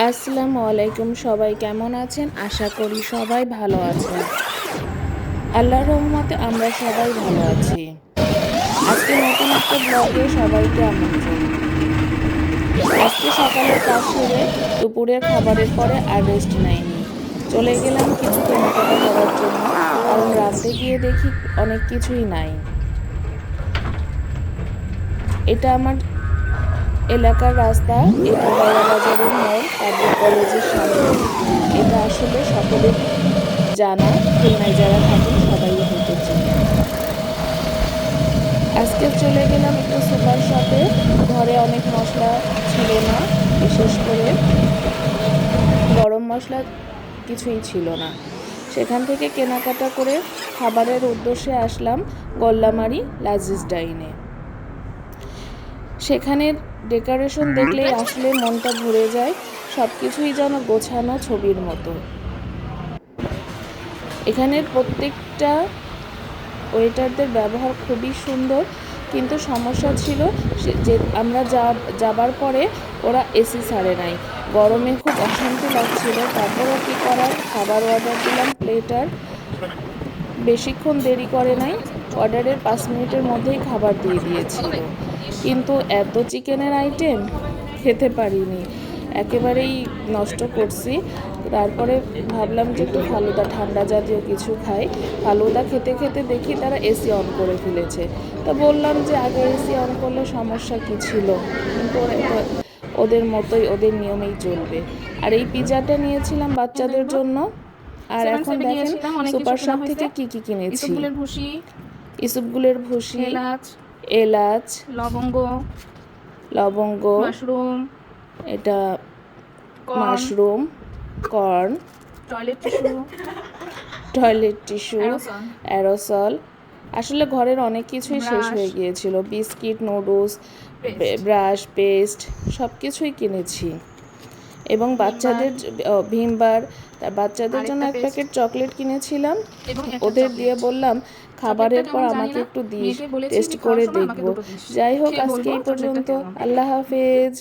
আসসালামু আলাইকুম সবাই, কেমন আছেন? আশা করি সবাই ভালো আছেন। আল্লাহর রহমতে আমরা সবাই ভালো আছি। আজকে নতুন একটা ব্লগে সবাইকে আমন্ত্রণ। আজকে সকালের কাজ সেরে দুপুরের খাবারের পরে আর রেস্ট নেয়নি চলে গেলাম কিছু কেনাকাটা করার জন্য, কারণ রাতে গিয়ে দেখি অনেক কিছুই নাই। এটা আমার এলাকার রাস্তা, এটা বাজারের মোড় পাবলিক কলেজের সামনে। এটা আসলে সকলের জানা, খুলনায় যারা থাকেন, সবাই হতে চেনে। আজকে চলে গেলাম একটু সুপার শপে। ঘরে অনেক মশলা ছিল না, বিশেষ করে গরম মশলা কিছুই ছিল না। সেখান থেকে কেনাকাটা করে খাবারের উদ্দেশ্যে আসলাম গল্লামারি লাজিজ ডাইনে। সেখানের ডেকোরেশন দেখলেই আসলে মনটা ভরে যায় সব কিছুই যেন গোছানো ছবির মতো। এখানের প্রত্যেকটা ওয়েটারদের ব্যবহার খুবই সুন্দর কিন্তু সমস্যা ছিল সে- যে আমরা যা যাবার পরে ওরা এসি ছাড়ে নাই। গরমে খুব অশান্তি লাগছিল তারপরও কী করার? খাবার অর্ডার দিলাম প্লেটার বেশিক্ষণ দেরি করে নাই অর্ডারের পাঁচ মিনিটের মধ্যেই খাবার দিয়ে দিয়েছিল। কিন্তু এত চিকেনের আইটেম খেতে পারিনি। একেবারেই নষ্ট করছি। তারপরে ভাবলাম যে একটু ফালুদা ঠান্ডা জাতীয় কিছু খাই। ফালুদা খেতে খেতে দেখি তারা এসি অন করে ফেলেছে। তো বললাম যে আগে এসি অন করলে সমস্যা কী ছিল? কিন্তু ওদের মতোই ওদের নিয়মেই চলবে। আর এই পিজাটা নিয়েছিলাম বাচ্চাদের জন্য। আর এখন দেখেন সুপার শপ থেকে। কি কি কিনেছি। ইসুপগুলের ভুসি এলাচ এলাচ লবঙ্গ লবঙ্গ মাশরুম এটা mushroom corn toilet tissue toilet tissue aerosol. আসলে ঘরের অনেক কিছুই শেষ হয়ে গিয়েছিল। বিস্কিট নুডলস ব্রাশ পেস্ট সব কিছুই কিনেছি। এবং বাচ্চাদের ভীমবার তার বাচ্চাদের জন্য এক প্যাকেট চকলেট কিনেছিলাম। ওদের দিয়ে বললাম খাবারের পর আমাকে একটু দিয়ে টেস্ট করে দেখব। যাই হোক আজকে এই পর্যন্ত। আল্লাহ হাফেজ।